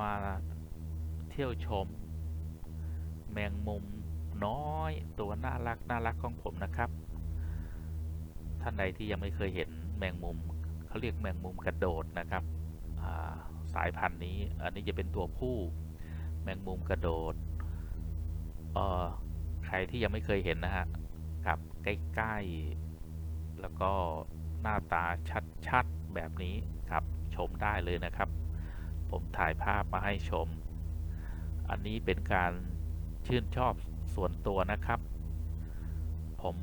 มาเที่ยวชม แมงมุมน้อยตัวน่ารักน่ารักของผมนะครับ ท่านใดที่ยังไม่เคยเห็นแมงมุมเขาเรียกแมงมุมกระโดดนะครับาสายพันธุ์นี้อันนี้จะเป็นตัวผู้แมงมุมกระโดดใครที่ยังไม่เคยเห็นนะฮะกับใกล้ๆแล้วก็หน้าตาชัดๆแบบนี้ครับชมได้เลยนะครับ ผมถ่ายภาพมาให้ชม อันนี้เป็นการชื่นชอบส่วนตัวนะครับ ผม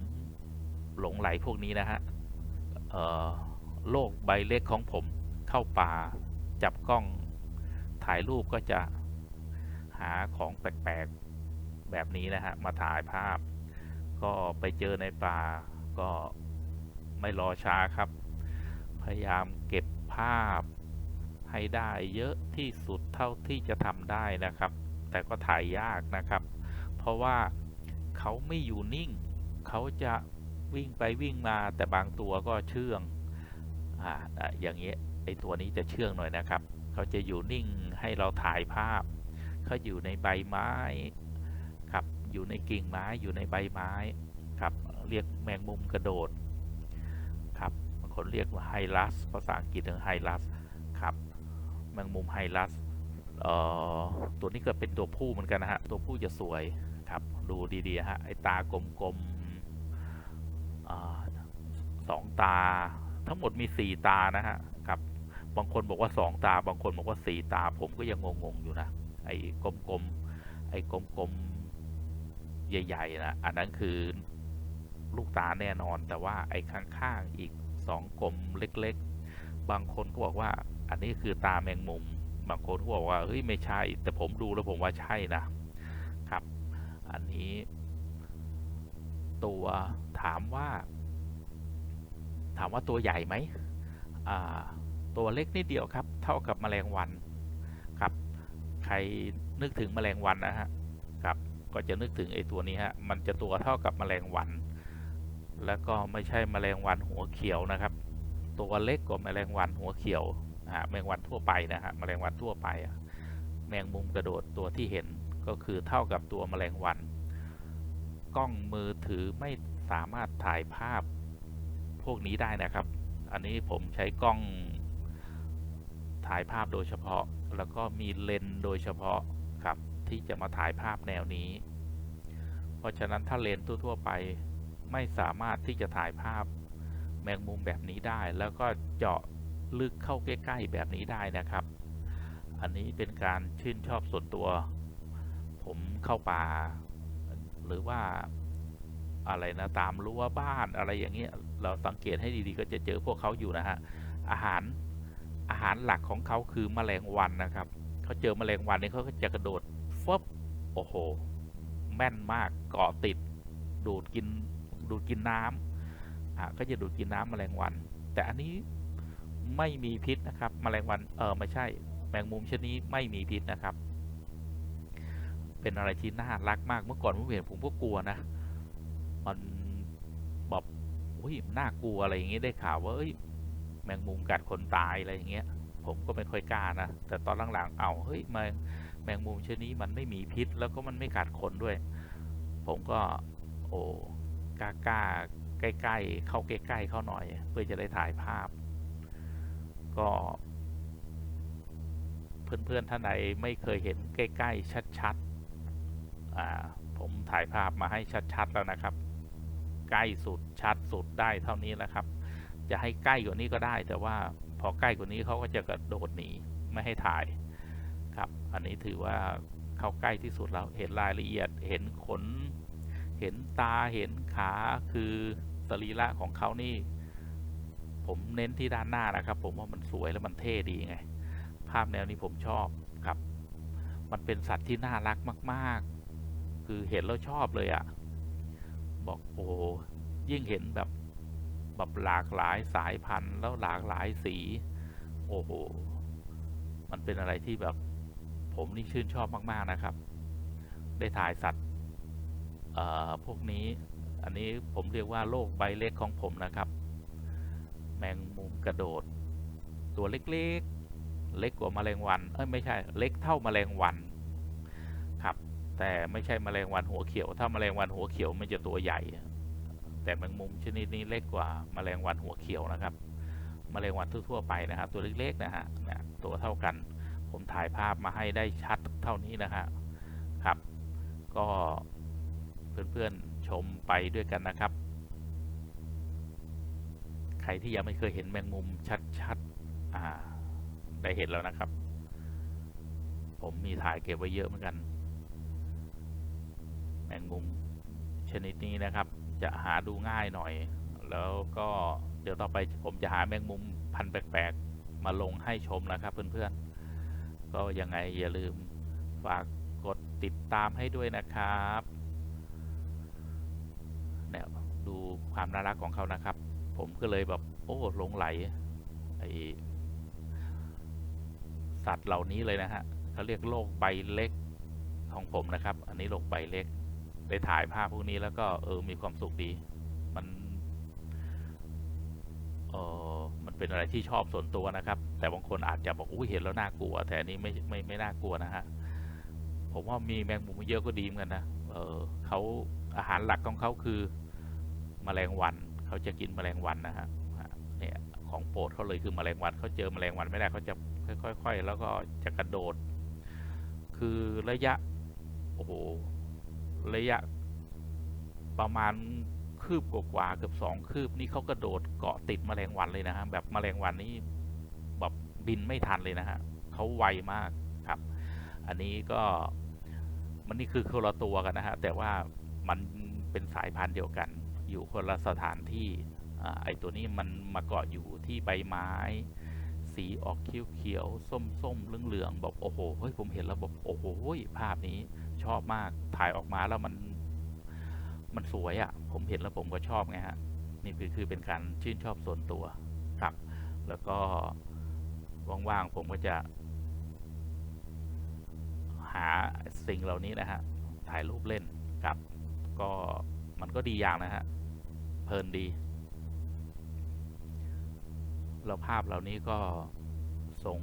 หลงไหลพวกนี้นะฮะโลกใบเล็กของผมเข้าป่า จับกล้องถ่ายรูปก็จะหาของแปลกๆ แบบนี้นะฮะ มาถ่ายภาพ ก็ไปเจอในป่าก็ไม่รอช้าครับ พยายามเก็บภาพ ให้ได้เยอะที่สุดเท่าที่จะทำได้นะครับ แต่ก็ถ่ายยากนะครับ เพราะว่าเขาไม่อยู่นิ่ง เขาจะวิ่งไปวิ่งมาแต่บางตัวก็เชื่องอ่าอย่างเงี้ยไอตัวนี้จะเชื่องหน่อยนะครับ เขาจะอยู่นิ่งให้เราถ่ายภาพ เขาอยู่ในใบไม้ครับอยู่ในกิ่งไม้อยู่ในใบไม้ครับเรียกแมงมุมกระโดดครับบางคนเรียกว่าไฮลัสภาษาอังกฤษถึงไฮลัส แมงมุมไฮลัสตัวนี้ก็เป็นตัวผู้เหมือนกันนะฮะ ตัวผู้จะสวยครับ ดูดีๆฮะ ไอตากลมๆสองตา ทั้งหมดมีสี่ตานะฮะครับ บางคนบอกว่าสองตา บางคนบอกว่าสี่ตา ผมก็ยังงงๆอยู่นะ ไอ้กลมๆ ไอ้กลมๆ ใหญ่ๆนะอันนั้นคือลูกตาแน่นอน แต่ว่าไอ้ข้างๆ อีกสองกลมเล็กๆ บางคนก็บอกว่า อันนี้คือตาแมงมุม บางคนก็บอกว่าเฮ้ยไม่ใช่ แต่ผมดูแล้วผมว่าใช่นะครับ อันนี้ ตัวถามว่า ถามว่าตัวใหญ่ไหมตัวเล็กนิดเดียวครับ เท่ากับแมลงวันครับ ใครนึกถึงแมลงวันนะฮะครับ ก็จะนึกถึงไอ้ตัวนี้ฮะมันจะตัวเท่ากับแมลงวัน แล้วก็ไม่ใช่แมลงวันหัวเขียวนะครับ ตัวเล็กกว่าแมลงวันหัวเขียวแมลงวันทั่วไปนะฮะแมลงวันทั่วไป แมงมุมกระโดดตัวที่เห็นก็คือเท่ากับตัวแมลงวัน กล้องมือถือไม่สามารถถ่ายภาพพวกนี้ได้นะครับ อันนี้ผมใช้กล้องถ่ายภาพโดยเฉพาะ แล้วก็มีเลนส์โดยเฉพาะครับ ที่จะมาถ่ายภาพแนวนี้ เพราะฉะนั้นถ้าเลนส์ทั่ว ๆ ไปไม่สามารถที่จะถ่ายภาพ แมงมุมแบบนี้ได้ แล้วก็เจาะลึกเข้าใกล้ ๆ แบบนี้ได้นะครับ อันนี้เป็นการชื่นชอบส่วนตัว ผมเข้าป่า หรือว่าอะไรนะตามรั้วบ้านอะไรอย่างเงี้ยเราสังเกตให้ดีๆ ก็จะเจอพวกเขาอยู่นะฮะอาหารอาหารหลักของเขาคือแมลงวันนะครับเขาเจอแมลงวันเนี่ยเขาก็จะกระโดดฟบโอ้โห แม่นมากเกาะติด ดูดกินดูดกินน้ำ อะก็จะดูดกินน้ำแมลงวัน แต่อันนี้ไม่มีพิษนะครับแมลงวันเออไม่ใช่ แมงมุมชนิดไม่มีพิษนะครับ เป็นอะไรที่น่ารักมากเมื่อก่อนผมเห็นผมก็กลัวนะ มันแบบอุ้ยน่ากลัวอะไรอย่างเงี้ยได้ข่าวว่าเอ้ยแมงมุมกัดคนตายอะไรอย่างเงี้ย ผมก็ไม่ค่อยกล้านะ แต่ตอนหลังๆเอาเฮ้ยแมงแมงมุมชนิดนี้มันไม่มีพิษ แล้วก็มันไม่กัดคนด้วย ผมก็ โอ้กล้ากล้า ใกล้ ๆ เข้าใกล้ ๆ เข้าหน่อย เพื่อจะได้ถ่ายภาพ ก็ เพื่อน ๆ ท่านใดไม่เคยเห็นใกล้ ๆ ชัดๆอ่าผมถ่ายภาพมาให้ชัด ๆ แล้วนะครับ ใกล้สุดชัดสุดได้เท่านี้แล้วครับ จะให้ใกล้กว่านี้ก็ได้ แต่ว่าพอใกล้กว่านี้เขาก็จะกระโดดหนีไม่ให้ถ่ายครับ อันนี้ถือว่าเข้าใกล้ที่สุดแล้วเห็นรายละเอียดเห็นขนเห็นตาเห็นขาคือ รีระของเขานี่ ผมเน้นที่ด้านหน้านะครับ ผมว่ามันสวยและมันเท่ดีไง ภาพแนวนี้ผมชอบครับ มันเป็นสัตว์ที่น่ารักมาก ๆ คือเห็นแล้วชอบเลยอะ่ะ บอกโอ้ยิ่งเห็นแบบแบบหลากหลายสายพันธุ์แล้วหลากหลายสี โอ้โห มันเป็นอะไรที่แบบ ผมนี่ชื่นชอบมาก ๆ นะครับ ได้ถ่ายสัตว์พวกนี้ อันนี้ผมเรียกว่าโลกใบเล็กของผมนะครับ แมงมุมกระโดด ตัวเล็กๆเล็กกว่าแมลงวัน เอ้ยไม่ใช่เล็กเท่าแมลงวันครับ แต่ไม่ใช่แมลงวันหัวเขียว ถ้าแมลงวันหัวเขียวมันจะตัวใหญ่ แต่แมงมุมชนิดนี้เล็กกว่าแมลงวันหัวเขียวนะครับแมลงวันทั่วๆไปนะครับ ตัวเล็กๆนะฮะนะตัวเท่ากัน ผมถ่ายภาพมาให้ได้ชัดเท่านี้นะฮะครับ ก็เพื่อนๆ ชมไปด้วยกันนะครับ ใครที่ยังไม่เคยเห็นแมงมุมชัดๆได้เห็นแล้วนะครับ ผมมีถ่ายเก็บไว้เยอะเหมือนกัน แมงมุมชนิดนี้นะครับ จะหาดูง่ายหน่อย แล้วก็เดี๋ยวต่อไปผมจะหาแมงมุมพันแปลกๆ มาลงให้ชมนะครับ เพื่อนๆ ก็ยังไงอย่าลืมฝากกดติดตามให้ด้วยนะครับ ความน่ารักของเขานะครับ ผมก็เลยแบบโอ้หลงไหลไอสัตว์เหล่านี้เลยนะฮะเขาเรียกโลกใบเล็กของผมนะครับ อันนี้โลกใบเล็ก ได้ถ่ายภาพพวกนี้แล้วก็เออมีความสุขดี มันเออมันเป็นอะไรที่ชอบส่วนตัวนะครับ แต่บางคนอาจจะบอกอุ้ยเห็นแล้วน่ากลัว แต่อันนี้ไม่ไม่ไม่น่ากลัวนะฮะผมว่ามีแมงมุมเยอะก็ดีเหมือนกันนะเออเขาอาหารหลักของเขาคือ แมลงวันเขาจะกินแมลงวันนะฮะเนี่ยของโปรดเขาเลยคือแมลงวันเขาเจอแมลงวันไม่ได้เขาจะค่อยๆแล้วก็จะกระโดด คือระยะโอ้โหระยะประมาณคืบกว่าเกือบสองคืบนี่เขากระโดดเกาะติดแมลงวันเลยนะฮะแบบแมลงวันนี่แบบบินไม่ทันเลยนะฮะเขาไวมากครับ อันนี้ก็มันนี่คือคนละตัวกันนะฮะแต่ว่ามันเป็นสายพันธุ์เดียวกัน อยู่คนละสถานที่อ่าไอตัวนี้มันมาเกาะอยู่ที่ใบไม้ สีออกเขียวเขียวๆส้มส้มเหลืองเหลืองๆแบบโอ้โหเฮ้ยผมเห็นแล้วแบบโอ้โหภาพนี้ชอบมากถ่ายออกมาแล้วมันมันสวยอะ่ะ ผมเห็นแล้วผมก็ชอบไงฮะนี่คือคือเป็นการชื่นชอบส่วนตัวครับ แล้วก็ว่างๆผมก็จะ หาสิ่งเหล่านี้นะฮะถ่ายรูปเล่นครับ ก็มันก็ดีอย่างนะฮะ เพลินดีแล้วภาพเหล่านี้ก็ส่ง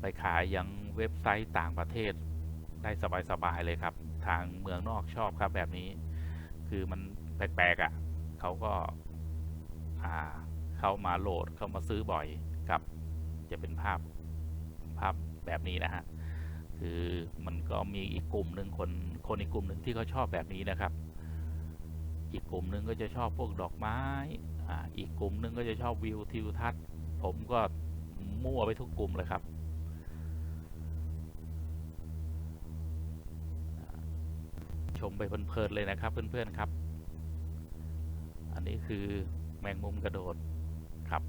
ไปขายยังเว็บไซต์ต่างประเทศได้สบาย ๆ เลยครับ ทางเมืองนอกชอบครับแบบนี้ คือมันแปลกๆอะ่ะเขาก็อ่าเข้ามาโหลดเข้ามาซื้อบ่อยครับ จะเป็นภาพภาพแบบนี้นะฮะคือมันก็มีอีกกลุ่มหนึ่งคนคนอีกกลุ่มหนึ่งที่เขาชอบแบบนี้นะครับ อีกกลุ่มหนึ่งก็จะชอบพวกดอกไม้อ่าอีกกลุ่มหนึ่งก็จะชอบวิวทิวทัศน์ ผมก็มั่วไปทุกกลุ่มเลยครับชมไปเพลินๆเลยนะครับ เพื่อนๆครับ อันนี้คือแมงมุมกระโดดครับ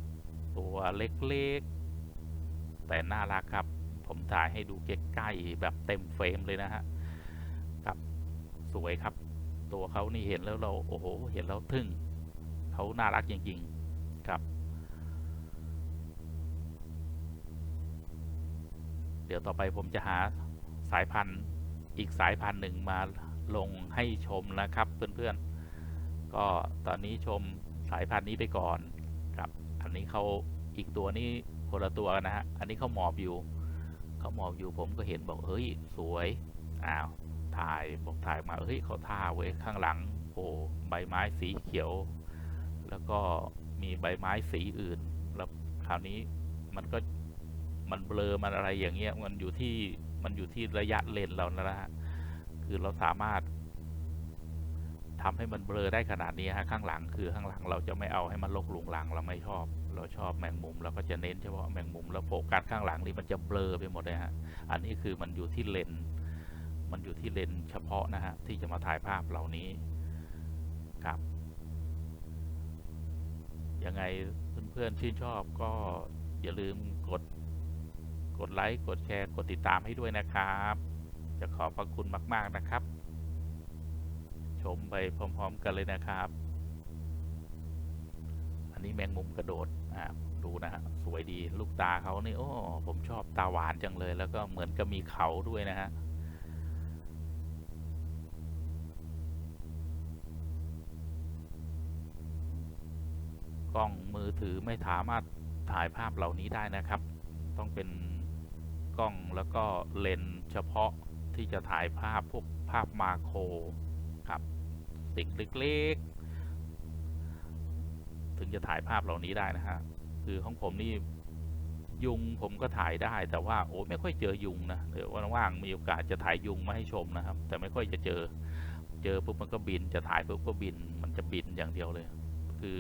ตัวเล็กๆ แต่น่ารักครับ ผมถ่ายให้ดูใกล้ๆแบบเต็มเฟรมเลยนะฮะครับ สวยครับ ตัวเขานี่เห็นแล้วเราโอ้โหเห็นแล้วทึ่งเขาน่ารักจริงๆครับ เดี๋ยวต่อไปผมจะหาสายพันธุ์อีกสายพันธุ์หนึ่งมาลงให้ชมนะครับเพื่อนๆ ก็ตอนนี้ชมสายพันธุ์นี้ไปก่อนครับ อันนี้เขาอีกตัวนี้คนละตัวนะฮะ อันนี้เขาหมอบอยู่เขาหมอบอยู่ผมก็เห็นบอกเฮ้ยสวย อ้าว ถ่ายบอกถ่ายมาเฮ้ยเขาท่าเว้ยข้างหลังโอ้ใบไม้สีเขียว แล้วก็มีใบไม้สีอื่น แล้วคราวนี้มันก็มันเบลอมันอะไรอย่างเงี้ยมันอยู่ที่มันอยู่ที่ระยะเลนเรานะฮะคือเราสามารถทำให้มันเบลอได้ขนาดนี้ฮะข้างหลังคือข้างหลังเราจะไม่เอาให้มันลกหลุงหลังเราไม่ชอบ เราชอบแมงมุมเราก็จะเน้นเฉพาะแมงมุมแล้วโฟกัสข้างหลังนี่มันจะเบลอไปหมดเลยฮะอันนี้คือมันอยู่ที่เลนส์ มันอยู่ที่เลนเฉพาะนะฮะที่จะมาถ่ายภาพเหล่านี้ครับยังไงเพื่อนๆชื่นชอบก็อย่าลืมกดกดไลค์กดแชร์กดติดตามให้ด้วยนะครับ จะขอบพระคุณมาก ๆนะครับ ชมไปพร้อม ๆ กันเลยนะครับ อันนี้แมงมุมกระโดดอ่าดูนะฮะสวยดีลูกตาเขานี่โอ้ผมชอบตาหวานจังเลย แล้วก็เหมือนกับมีเขาด้วยนะฮะ กล้องมือถือไม่สามารถถ่ายภาพเหล่านี้ได้นะครับ ต้องเป็นกล้องแล้วก็เลนส์เฉพาะที่จะถ่ายภาพพวกภาพมาโครครับสิ่งเล็กๆ ถึงจะถ่ายภาพเหล่านี้ได้นะฮะคือของผมนี่ยุงผมก็ถ่ายได้แต่ว่าโอ้ไม่ค่อยเจอยุงนะเดี๋ยวว่างๆมีโอกาสจะถ่ายยุงมาให้ชมนะครับ แต่ไม่ค่อยจะเจอ เจอปุ๊บมันก็บินจะถ่ายปุ๊บก็บิน มันจะบินอย่างเดียวเลย คือ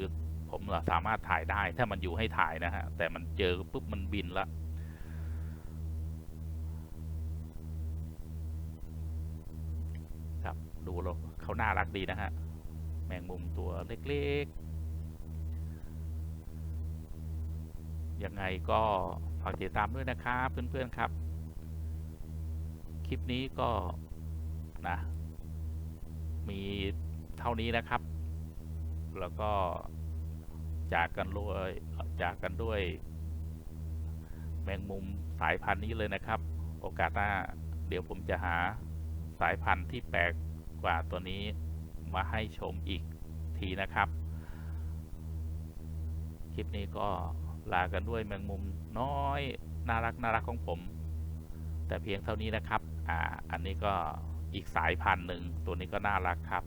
ผมอสามารถถ่ายได้ ถ้ามันอยู่ให้ถ่ายนะฮะ แต่มันเจอปุ๊บมันบินละครับ ดูแล้วเขาน่ารักดีนะฮะ แมงมุมตัวเล็กๆ ยังไงก็ฝากติดตามด้วยนะครับเพื่อนๆครับ คลิปนี้ก็นะ มีเท่านี้นะครับ แล้วก็ จากกันด้วยจากกันด้วย แมงมุมสายพันธุ์นี้เลยนะครับ โอกาสหน้า เดี๋ยวผมจะหาสายพันธุ์ที่แปลกกว่าตัวนี้มาให้ชมอีกทีนะครับ คลิปนี้ก็ลากันด้วยแมงมุมน้อย น่ารักน่ารักของผม แต่เพียงเท่านี้นะครับ อ่า อันนี้ก็อีกสายพันธุ์หนึ่งตัวนี้ก็น่ารักครับ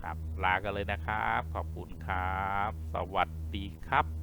ครับ ลากันเลยนะครับ ขอบคุณครับ สวัสดีครับ